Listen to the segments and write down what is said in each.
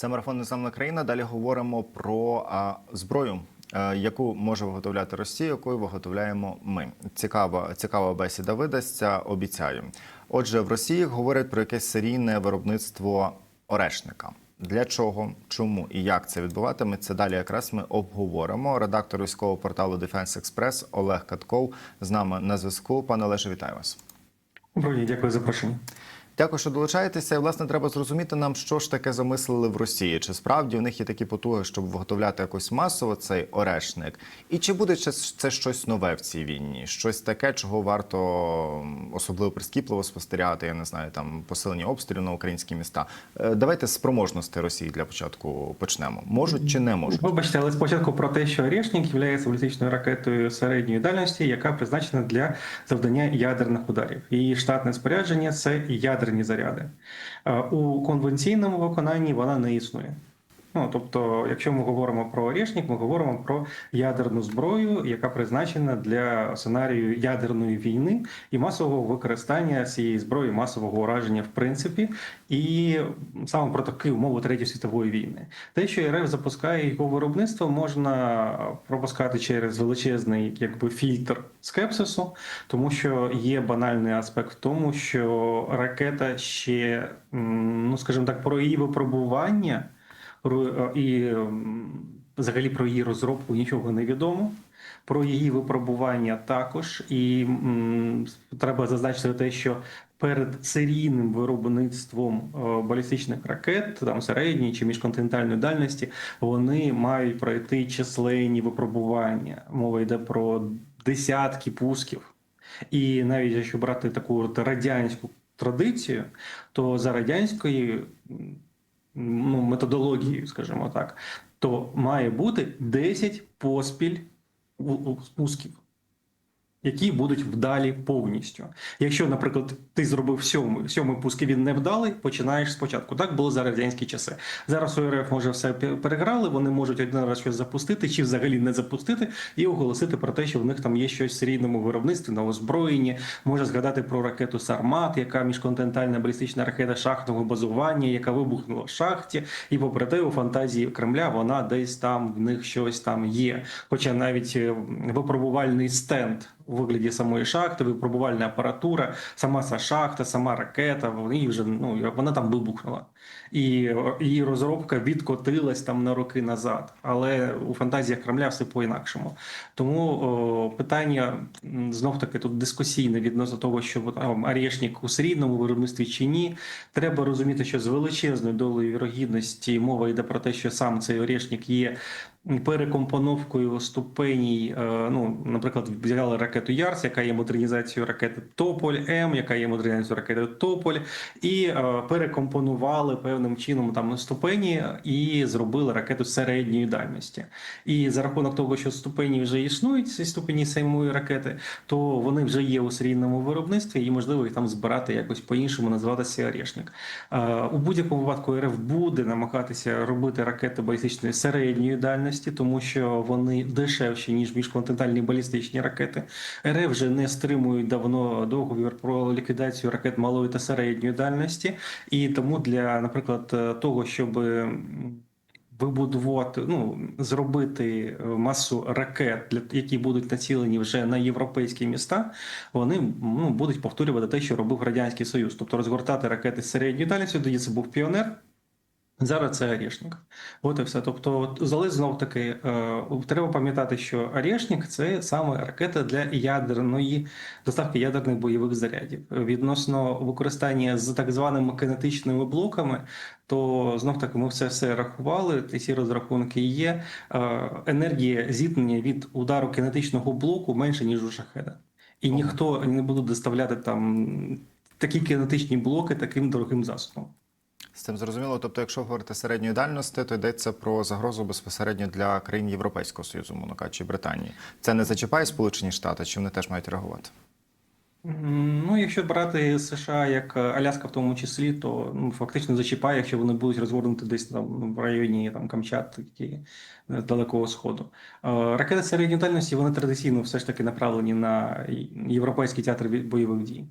Це марафон Незламна країна. Далі говоримо про а, зброю, е, яку може виготовляти Росія, яку виготовляємо ми. Цікава, цікава бесіда видасться, обіцяю. Отже, в Росії говорять про якесь серійне виробництво орешника. Для чого, чому і як це відбуватиметься? Далі якраз ми обговоримо. Редактор військового порталу Defense Express Олег Катков з нами на зв'язку. Пане Олеже, вітаю вас. Доброго дякую за запрошення. Дякую, що долучаєтеся. І, власне, треба зрозуміти нам, що ж таке замислили в Росії. Чи справді в них є такі потуги, щоб виготовляти якось масово цей орешник? І чи буде це, щось нове в цій війні? Щось таке, чого варто особливо прискіпливо спостерігати? Я не знаю, там посилення обстрілів на українські міста. Е, Давайте з спроможності Росії для початку почнемо. Можуть чи не можуть? Вибачте, але спочатку про те, що Орешник є балістичною ракетою середньої дальності, яка призначена для завдання ядерних ударів. Її штатне спорядження це ядерні заряди. Е, У конвенційному виконанні вона не існує. Ну, тобто, якщо ми говоримо про Орешник, ми говоримо про ядерну зброю, яка призначена для сценарію ядерної війни і масового використання цієї зброї, масового ураження, в принципі, і саме про такі умови Третьої світової війни. Те, що РФ запускає його виробництво, можна пропускати через величезний якби фільтр скепсису, тому що є банальний аспект в тому, що ракета ще, ну скажімо так, про її випробування ро- і взагалі про її розробку нічого не відомо. Про її випробування також, і м, треба зазначити те, що перед серійним виробництвом е, балістичних ракет, там середньої чи міжконтинентальної дальності, вони мають пройти численні випробування. Мова йде про десятки пусків. І навіть якщо брати таку радянську традицію, то за радянської ну, методологією, скажімо так, то має бути 10 поспіль спусків, які будуть вдалі повністю. Якщо, наприклад, ти зробив сьомий, сьомий пуск і він не вдалий, починаєш спочатку. Так було за радянські часи. Зараз у РФ може все переграли, вони можуть один раз щось запустити, чи взагалі не запустити, і оголосити про те, що в них там є щось в серійному виробництві на озброєнні. Може згадати про ракету Сармат, яка міжконтинентальна балістична ракета шахтного базування, яка вибухнула в шахті, і попри те, у фантазії Кремля вона десь там в них щось там є. Хоча навіть е, випробувальний стенд вигляді самої шахти, випробувальна апаратура, сама ця шахта, сама ракета, вони вже ну вона там вибухнула. І її розробка відкотилась там на роки назад. Але у фантазіях Кремля все по-інакшому. Тому о, питання знов таки тут дискусійне відносно того, що там Арєшнік у серійному виробництві чи ні. Треба розуміти, що з величезною долею вірогідності мова йде про те, що сам цей Орешник є перекомпоновкою ступеній. е, Ну, наприклад, взяли ракету Ярс, яка є модернізацією ракети Тополь М, яка є модернізацією ракети Тополь, і е, перекомпонували певним чином там ступені і зробили ракету середньої дальності. І за рахунок того, що ступені вже існують, ці ступені самої ракети, то вони вже є у серійному виробництві, і можливо їх там збирати якось по-іншому, називатися Орешник. Е, У будь-якому випадку РФ буде намагатися робити ракети балістичної середньої дальності, тому що вони дешевші ніж міжконтинентальні балістичні ракети. РФ вже не стримують давно договір про ліквідацію ракет малої та середньої дальності, і тому для, наприклад, е, того, щоб вибудувати, ну зробити е, масу ракет, які будуть націлені вже на європейські міста, вони ну, будуть повторювати те, що робив радянський союз, тобто розгортати ракети з середньої далі. Тоді це був піонер. Зараз це Орешник. От і все. Тобто, залез знов таки, е, треба пам'ятати, що Орешник це саме ракета для ядерної доставки ядерних бойових зарядів. Відносно використання з так званими кинетичними блоками, то знов таки ми все все рахували. Ці розрахунки є. Е, енергія зіткнення від удару кинетичного блоку менше ніж у шахеда, і ніхто не буде доставляти там такі кинетичні блоки таким дорогим засобом. З цим зрозуміло. Тобто, якщо говорити середньої дальності, то йдеться про загрозу безпосередньо для країн Європейського союзу, мовно кажучи, Британії. Це не зачіпає Сполучені Штати, чи вони теж мають реагувати? Ну, якщо брати США як е, Аляска в тому числі, то ну, фактично зачіпає, якщо вони будуть розгорнуті десь там ну, в районі там Камчатки, е, Далекого Сходу. Е, Ракети середньої дальності вони традиційно все ж таки направлені на європейський театр бойових дій.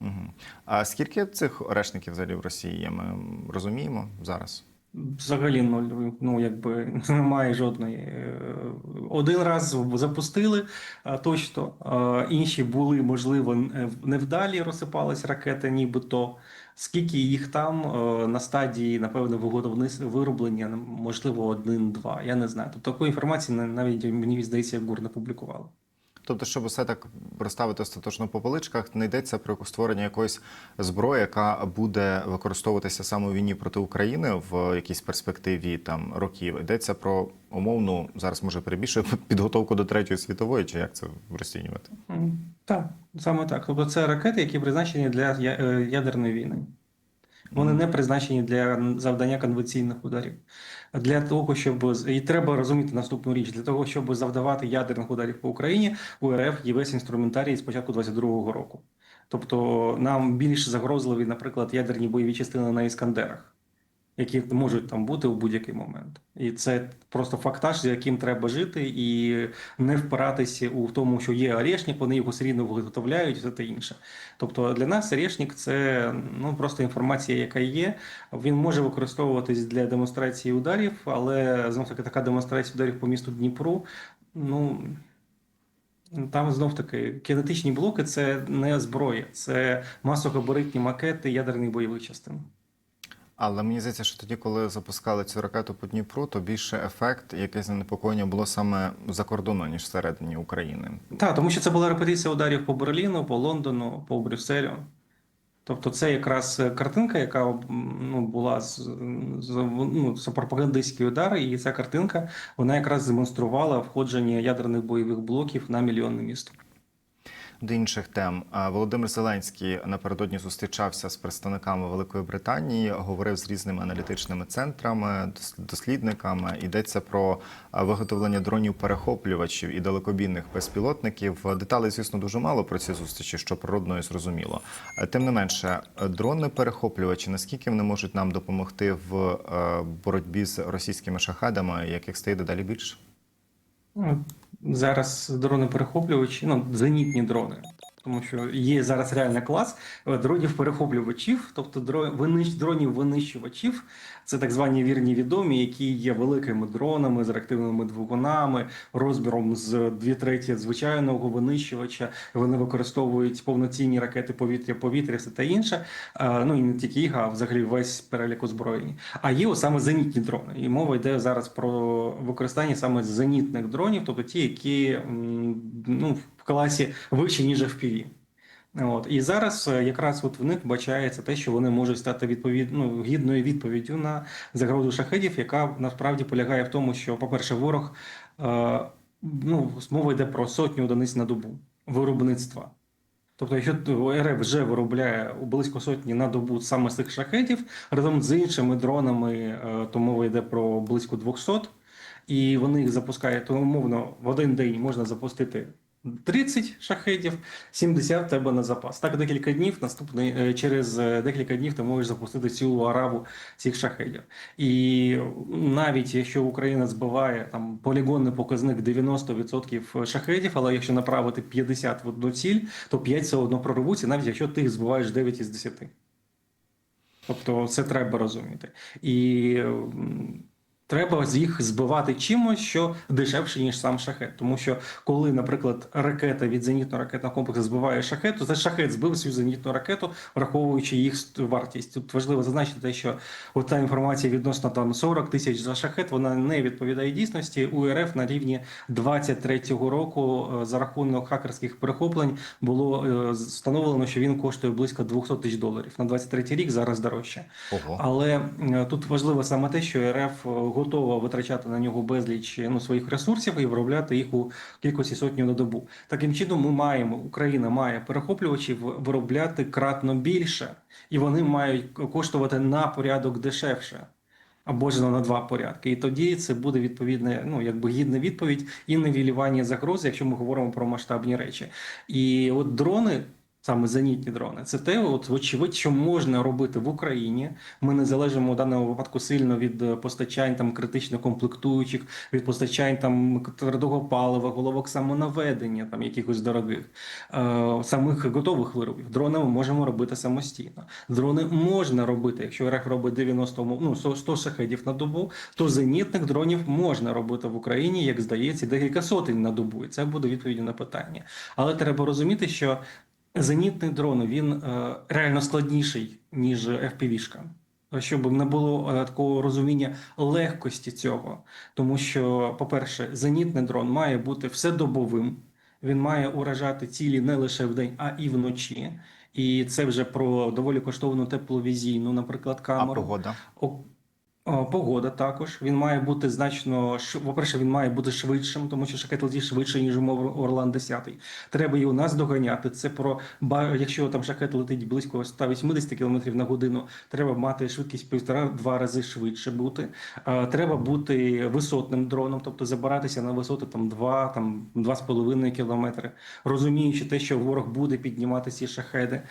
Угу. А скільки цих орешників взагалі в Росії є? Ми розуміємо зараз? Взагалі нуль, ну якби немає жодної. Е, Один раз запустили точно, інші були, можливо, невдалі, розсипались ракети, нібито. Скільки їх там е, на стадії, виготовлення вироблення, можливо, один-два. Я не знаю. Тобто такої інформації на- навіть мені здається, ГУР не публікували. Тобто, щоб все так розставити остаточно по поличках, не йдеться про створення якоїсь зброї, яка буде використовуватися саме у війні проти України в якійсь перспективі там років. Йдеться про умовну зараз може перебільшую підготовку до третьої світової, чи як це розцінювати? Так, саме так. Тобто це ракети, які призначені для е, ядерної війни. Вони не призначені для завдання конвенційних ударів. Для того, щоб і треба розуміти наступну річ, для того, щоб завдавати ядерних ударів по Україні, у РФ є весь інструментарій з початку 22-го року. Тобто нам більш загрозливі, наприклад, ядерні бойові частини на іскандерах, які можуть там бути у будь-який момент. І це просто фактаж, з яким треба жити, і не впиратися у тому, що є орешник, вони його все рівно виготовляють, і все те інше. Тобто для нас орешник це ну просто інформація, яка є. Він може використовуватись для демонстрації ударів, але знов таки така демонстрація ударів по місту Дніпру. Ну там знов таки кинетичні блоки це не зброя, це масогабаритні макети ядерних бойових частин. Але мені здається, що тоді, коли запускали цю ракету по Дніпру, то більше ефект, якесь занепокоєння було саме за кордоном, ніж всередині України. Так, тому що це була репетиція ударів по Берліну, по Лондону, по Брюсселю. Тобто це якраз картинка, яка ну, була з, з, ну, це пропагандистський удар, і ця картинка вона якраз демонструвала входження ядерних бойових блоків на мільйонне місто. До інших тем Володимир Зеленський напередодні зустрічався з представниками Великої Британії, говорив з різними аналітичними центрами, дос- дослідниками. Йдеться про виготовлення дронів перехоплювачів і далекобійних безпілотників. Деталей, звісно, дуже мало про ці зустрічі, що природно і зрозуміло. Е, Тим не менше, дрони перехоплювачі наскільки вони можуть нам допомогти в е, боротьбі з російськими шахедами, яких стає дедалі більше? Ну, Зараз дрони перехоплювачі, ну, зенітні дрони. Тому що є зараз реальний клас е, дронів перехоплювачів, тобто дронів винищувачів. Це так звані вірні відомі, які є великими дронами з реактивними двигунами, розміром з 2 треті звичайного винищувача. Вони використовують повноцінні ракети повітря-повітря все та інше. Е, Ну і не тільки їх, а взагалі весь перелік озброєння. А є саме зенітні дрони. І мова йде зараз про використання саме зенітних дронів, тобто ті, які ну, в класі вище, ніж FPV. От і зараз е, якраз от в них бачається те, що вони можуть стати відповід... ну, гідною відповіддю на загрозу шахедів, яка насправді полягає в тому, що, по-перше, ворог е, ну, мова йде про сотню одиниць на добу виробництва. Тобто, якщо РФ вже виробляє близько сотні на добу саме з цих шахетів, разом з іншими дронами, е, то мова йде про близько 200, і вони їх запускають, то умовно в один день можна запустити 30 шахедів, 70 в тебе на запас. Так декілька днів, наступний е, через е, декілька днів ти можеш запустити цілу араву цих шахедів. І навіть якщо Україна збиває там полігонний показник 90% шахедів, але якщо направити 50 в одну ціль, то 5 все одно прорвуться, навіть якщо ти збиваєш 9 із 10. Тобто це треба розуміти. І треба з їх збивати чимось, що дешевше, ніж сам шахет. Тому що коли, наприклад, ракета від зенітно-ракетного комплексу збиває шахет, то цей шахет збив свою зенітну ракету, враховуючи їх вартість. Тут важливо зазначити те, що от та інформація відносно там 40 тисяч за шахет, вона не відповідає дійсності. У РФ на рівні 23-го року е, за рахунок хакерських перехоплень було е, встановлено, що він коштує близько 200 тисяч доларів. На 23-й рік зараз дорожче. Ого. Але е, тут важливо саме те, що РФ готова витрачати на нього безліч ну, своїх ресурсів і виробляти їх у кількості сотні на добу. Таким чином, ми маємо, Україна має перехоплювачів виробляти кратно більше, і вони мають коштувати на порядок дешевше. Або ж на два порядки, і тоді це буде відповідне, ну якби гідна відповідь і нівелювання загрози, якщо ми говоримо про масштабні речі. І от дрони Саме зенітні дрони, це те, от вочевидь, що можна робити в Україні. Ми не залежимо в даному випадку сильно від е, постачань там критично комплектуючих, від постачань там твердого палива, головок самонаведення, там якихось дорогих, е, самих готових виробів. Дрони ми можемо робити самостійно. Дрони можна робити, якщо РФ робить 90, ну 100 100 шахедів на добу, то зенітних дронів можна робити в Україні, як здається, декілька сотень на добу. І це буде відповіддю на питання. Але треба розуміти, що зенітний дрон він е, реально складніший, ніж FPV-шка. Щоб не було е, такого розуміння легкості цього, тому що, по-перше, зенітний дрон має бути вседобовим, він має уражати цілі не лише вдень, а і вночі. І це вже про доволі коштовну тепловізійну, наприклад, А камеру. погода? О, Погода також. Він має бути значно ш- по-перше, він має бути швидшим, тому що шахет летить швидше, ніж умов Орлан 10. Треба його наздоганяти. Це про якщо там шахет летить близько 180 км на годину, треба мати швидкість півтора-два рази швидше бути. Треба бути висотним дроном, тобто забиратися на висоти там 2, там 2,5 кілометри, розуміючи те, що ворог буде піднімати ці шахеди.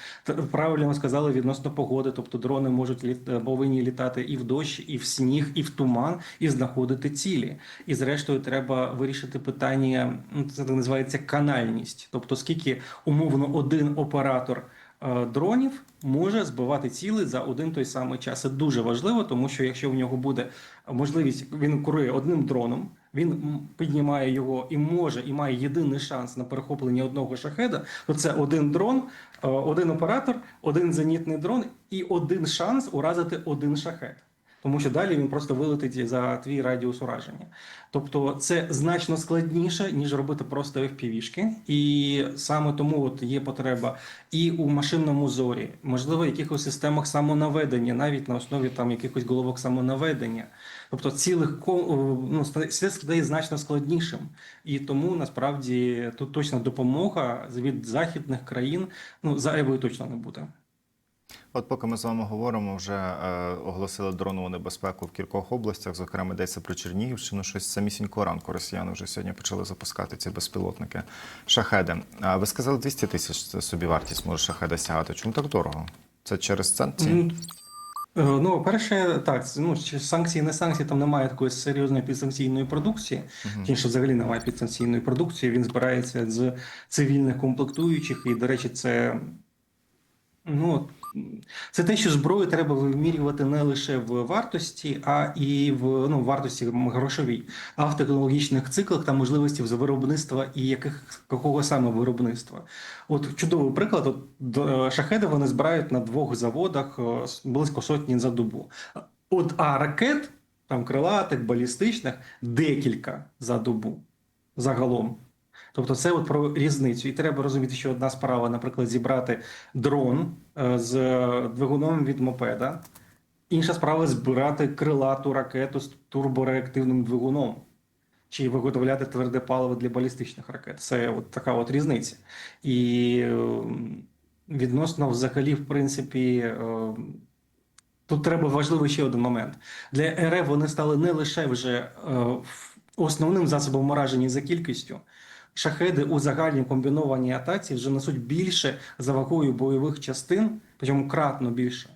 Правильно сказали відносно погоди, тобто дрони можуть повинні літати і в дощ, і в сніг, і в туман, і знаходити цілі. І зрештою, треба вирішити питання. ну, Це називається канальність, тобто скільки умовно один оператор. е, Дронів може збивати ціли за один той самий час. Це дуже важливо, тому що якщо в нього буде можливість, він курує одним дроном, він піднімає його і може, і має єдиний шанс на перехоплення одного шахеда, то це один дрон, е, один оператор, один зенітний дрон і один шанс уразити один шахет. Тому що далі він просто вилетить за твій радіус ураження. Тобто це значно складніше, ніж робити просто FPV-шки. І саме тому от є потреба і у машинному зорі, можливо, якихось системах самонаведення, навіть на основі там якихось головок самонаведення. Тобто цілих ко- ну, світ стає значно складнішим. І тому насправді тут точно допомога від західних країн ну за Евою точно не буде. От поки ми з вами говоримо, вже е, оголосили дронову небезпеку в кількох областях. Зокрема, йдеться про Чернігівщину. Щось з самісінького ранку росіяни вже сьогодні почали запускати ці безпілотники. Шахеди. А ви сказали 200 тисяч це собівартість може шахеда сягати. Чому так дорого? Це через санкції? Е, Ну, перше, так, ну, санкції, не санкції, там немає такої серйозної підсанкційної продукції. Ті, що взагалі немає підсанкційної продукції, він збирається з цивільних комплектуючих, і, до речі, це. Ну, це те, що зброю треба вимірювати не лише в вартості, а і в ну, вартості грошовій, а в технологічних циклах та можливості виробництва і яких якого саме виробництва. От чудовий приклад: от шахеди вони збирають на двох заводах е, близько сотні за добу. От а ракет, там крилатих, балістичних, декілька за добу загалом. Тобто це от про різницю. І треба розуміти, що одна справа, наприклад, зібрати дрон е, з двигуном від мопеда, інша справа збирати крилату ракету з турбореактивним двигуном. Чи виготовляти тверде паливо для балістичних ракет. Це от така от різниця. І відносно взагалі, в принципі, е, тут треба важливий ще один момент. Для РФ вони стали не лише вже е, основним засобом ураження за кількістю. Шахеди у загальній комбінованій атаці вже несуть більше за вагою бойових частин, причому кратно більше,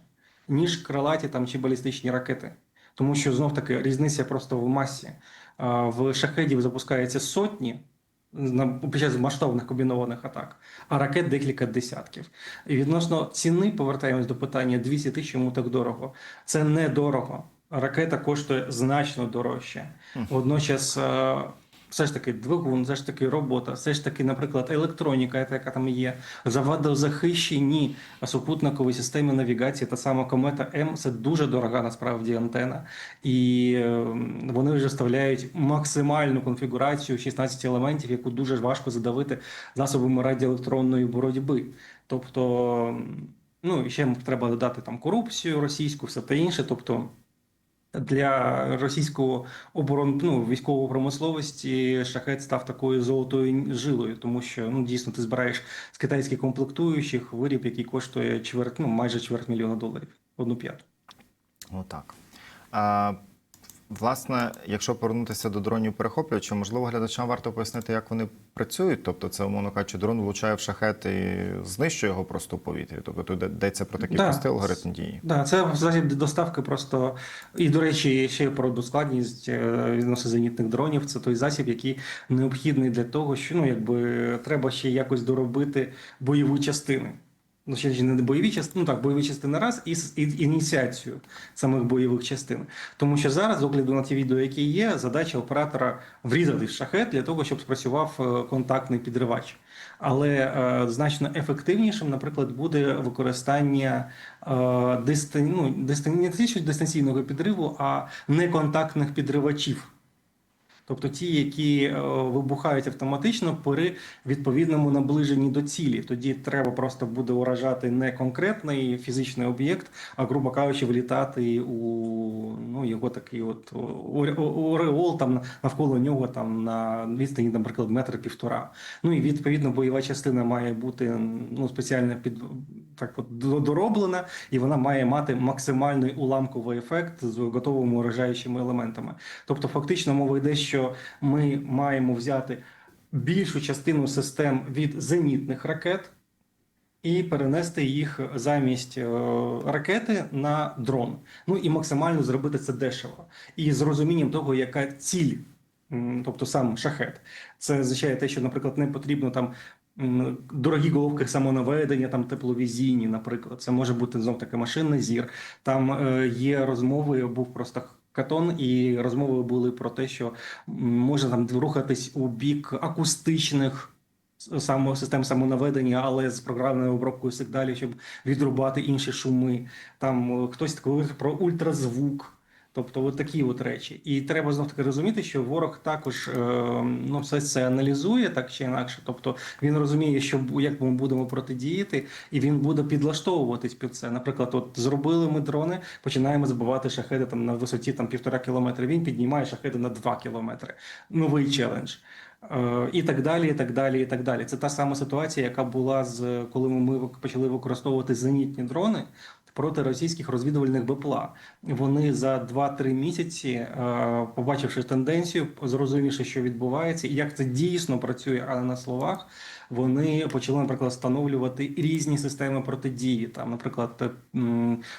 ніж крилаті там чи балістичні ракети. Тому що знов таки різниця просто в масі. В шахедів запускається сотні під час масштабних комбінованих атак, а ракет декілька десятків. І відносно ціни повертаємось до питання 200 тисяч, чому так дорого. Це недорого. Ракета коштує значно дорожче. Водночас, все ж таки, двигун, все ж таки робота, все ж таки, наприклад, електроніка, яка там є, завадозахищені супутникові системи навігації, та сама комета М це дуже дорога насправді антена. І е, вони вже вставляють максимальну конфігурацію 16 елементів, яку дуже важко задавити засобами радіоелектронної боротьби. Тобто, ну і ще треба додати там корупцію російську, все те інше. Тобто для російського оборон, ну, військової промисловості шахет став такою золотою жилою, тому що ну дійсно ти збираєш з китайських комплектуючих виріб, який коштує чверть, ну майже чверть мільйона доларів, одну п'яту. Отак. А, Власне, якщо повернутися до дронів перехоплювачів, можливо, глядачам варто пояснити, як вони працюють. Тобто, це умовно кажучи, дрон влучає в шахет і знищує його просто в повітрі. Тобто тут йдеться про такий Да. простий алгоритм дії. Да, це засіб доставки просто. І, до речі, ще про доскладність е, відносно зенітних дронів. Це той засіб, який необхідний для того, що ну, якби треба ще якось доробити бойову частину. Ну, ще не бойові частини, ну так, бойові частини раз, і, і ініціацію самих бойових частин. Тому що зараз, з огляду на ті відео, які є, задача оператора врізати в шахет для того, щоб спрацював е, контактний підривач. Але е, значно ефективнішим, наприклад, буде використання е, дистан... ну, дистан... не дистанційного підриву, а неконтактних підривачів. Тобто ті, які е, вибухають автоматично при відповідному наближенні до цілі. Тоді треба просто буде уражати не конкретний фізичний об'єкт, а грубо кажучи, влітати у ну, його такий от оре- ореол там навколо нього там на відстані, наприклад, метр півтора. Ну і відповідно бойова частина має бути ну спеціально під так от дороблена, і вона має мати максимальний уламковий ефект з готовими уражаючими елементами. Тобто, фактично мова йде, що ми маємо взяти більшу частину систем від зенітних ракет. І перенести їх замість е, ракети на дрон. Ну і максимально зробити це дешево. І з розумінням того, яка ціль, тобто сам шахет. Це означає те, що, наприклад, не потрібно там дорогі головки самонаведення, там тепловізійні, наприклад. Це може бути знов таки машинний зір. Там е, є розмови, був просто катон, і розмови були про те, що можна там рухатись у бік акустичних само систем самонаведення, але з програмною обробкою сигналів, щоб відрубати інші шуми. Там е, хтось такий про ультразвук. Тобто, от такі от речі, і треба знов таки розуміти, що ворог також е, ну все це аналізує так чи інакше. Тобто він розуміє, що як ми будемо протидіяти, і він буде підлаштовуватись під це. Наприклад, от зробили ми дрони, починаємо збивати шахеди там на висоті там півтора кілометра. Він піднімає шахеди на два кілометри. Новий челендж. Е, І так далі, і так далі, і так далі. Це та сама ситуація, яка була з коли ми почали використовувати зенітні дрони проти російських розвідувальних БПЛА. Вони за 2-3 місяці, е, побачивши тенденцію, зрозумівши, що відбувається, і як це дійсно працює, а не на словах. Вони почали, наприклад, встановлювати різні системи протидії. Там, наприклад,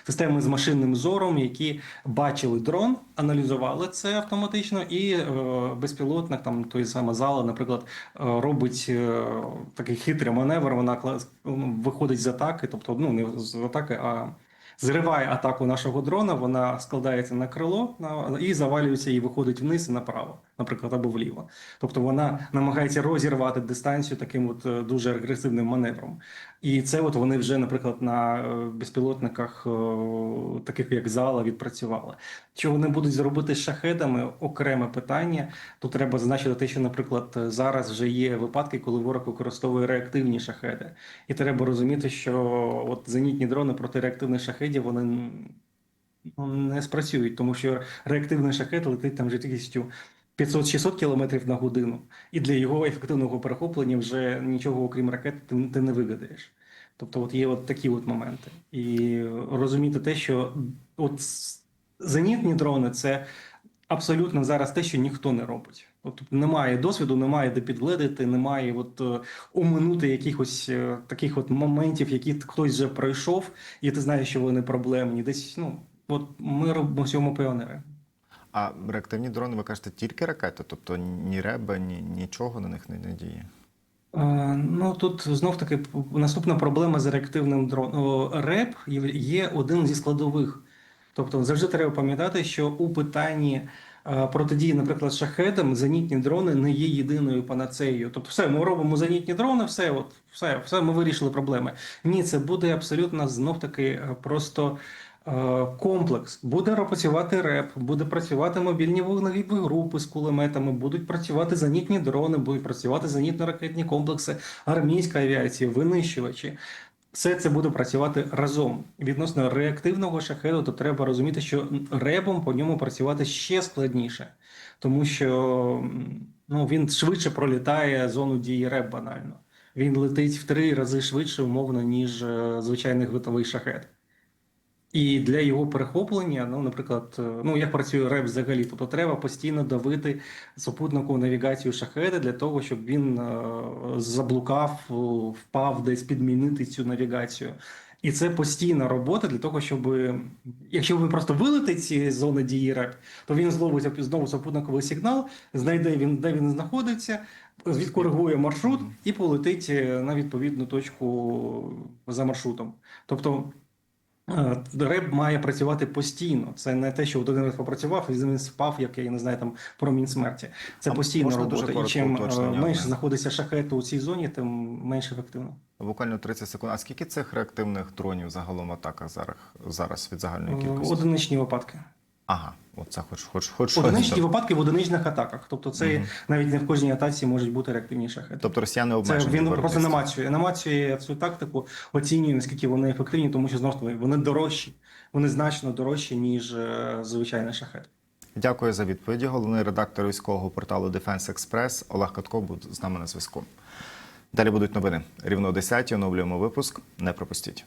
системи з машинним зором, які бачили дрон, аналізували це автоматично, і е, безпілотник, там той саме зала, наприклад, е, робить е, такий хитрий маневр. Вона ну, виходить з атаки, тобто ну не з атаки, а зриває атаку нашого дрона. Вона складається на крило і завалюється і виходить вниз і направо, наприклад, або вліво. Тобто вона намагається розірвати дистанцію таким от е, дуже агресивним маневром. І це от вони вже, наприклад, на е, безпілотниках, е, таких як зала, відпрацювали. Що вони будуть зробити з шахедами окреме питання. Тут треба зазначити те, що, наприклад, зараз вже є випадки, коли ворог використовує реактивні шахеди. І треба розуміти, що от зенітні дрони проти реактивних шахедів вони ну, не спрацюють, тому що реактивний шахет летить там швидкістю 500-600 км на годину, і для його ефективного перехоплення вже нічого окрім ракет ти, ти не вигадаєш. Тобто, от є от такі от моменти. І розуміти те, що от зенітні дрони це абсолютно зараз те, що ніхто не робить. От немає досвіду, немає де підгледити, немає от е, оминути якихось е, таких от моментів, які хтось вже пройшов, і ти знаєш, що вони проблемні. Десь ну от ми робимо цьому піонери. А реактивні дрони, ви кажете, тільки ракети, тобто ні реба, ні нічого на них не, не діє. Е, Ну тут знов таки наступна проблема з реактивним дроном. РЕП є- один зі складових. Тобто завжди треба пам'ятати, що у питанні е, протидії, наприклад, шахедам, зенітні дрони не є єдиною панацеєю. Тобто, все, ми робимо зенітні дрони, все, от, все, все, ми вирішили проблеми. Ні, це буде абсолютно знов таки е, просто. Е, Комплекс буде працювати РЕП, буде працювати мобільні вогневі групи з кулеметами, будуть працювати зенітні дрони, будуть працювати зенітно-ракетні комплекси, армійська авіація, винищувачі. Все це буде працювати разом. Відносно реактивного шахеду, то треба розуміти, що ребом по ньому працювати ще складніше, тому що ну, він швидше пролітає зону дії реб банально. Він летить в три рази швидше, умовно, ніж е, звичайний гвинтовий шахет. І для його перехоплення, ну, наприклад, е, ну як працює реп взагалі, тобто треба постійно давити супутнику навігацію шахеда для того, щоб він е, заблукав, е, впав десь підмінити цю навігацію. І це постійна робота для того, щоб якщо ви просто вилетить ці зони дії реп, то він зловить знову супутниковий сигнал, знайде він, де він знаходиться, відкоригує маршрут і полетить на відповідну точку за маршрутом. Тобто е, реп має працювати постійно. Це не те, що один раз попрацював і він спав, як я не знаю, там промінь смерті. Це А постійна робота. І чим е, менше знаходиться шахету у цій зоні, тим менш ефективно. Буквально 30 секунд. А скільки цих реактивних дронів загалом атака зараз, зараз від загальної Е, кількості? Одиничні випадки. Ага, оце хоч, хоч, хоч. Одиничні випадки в одиничних атаках. Тобто, це Мгм. навіть не в кожній атаці можуть бути реактивні шахети. Тобто росіяни Це він просто намацює. Намацює цю тактику, оцінює наскільки вони ефективні, тому що знову вони дорожчі, вони значно дорожчі ніж е, звичайний шахет. Дякую за відповіді. Головний редактор військового порталу Defense Express Олег Катко був з нами на зв'язку. Далі будуть новини. Рівно о 10 оновлюємо випуск. Не пропустіть.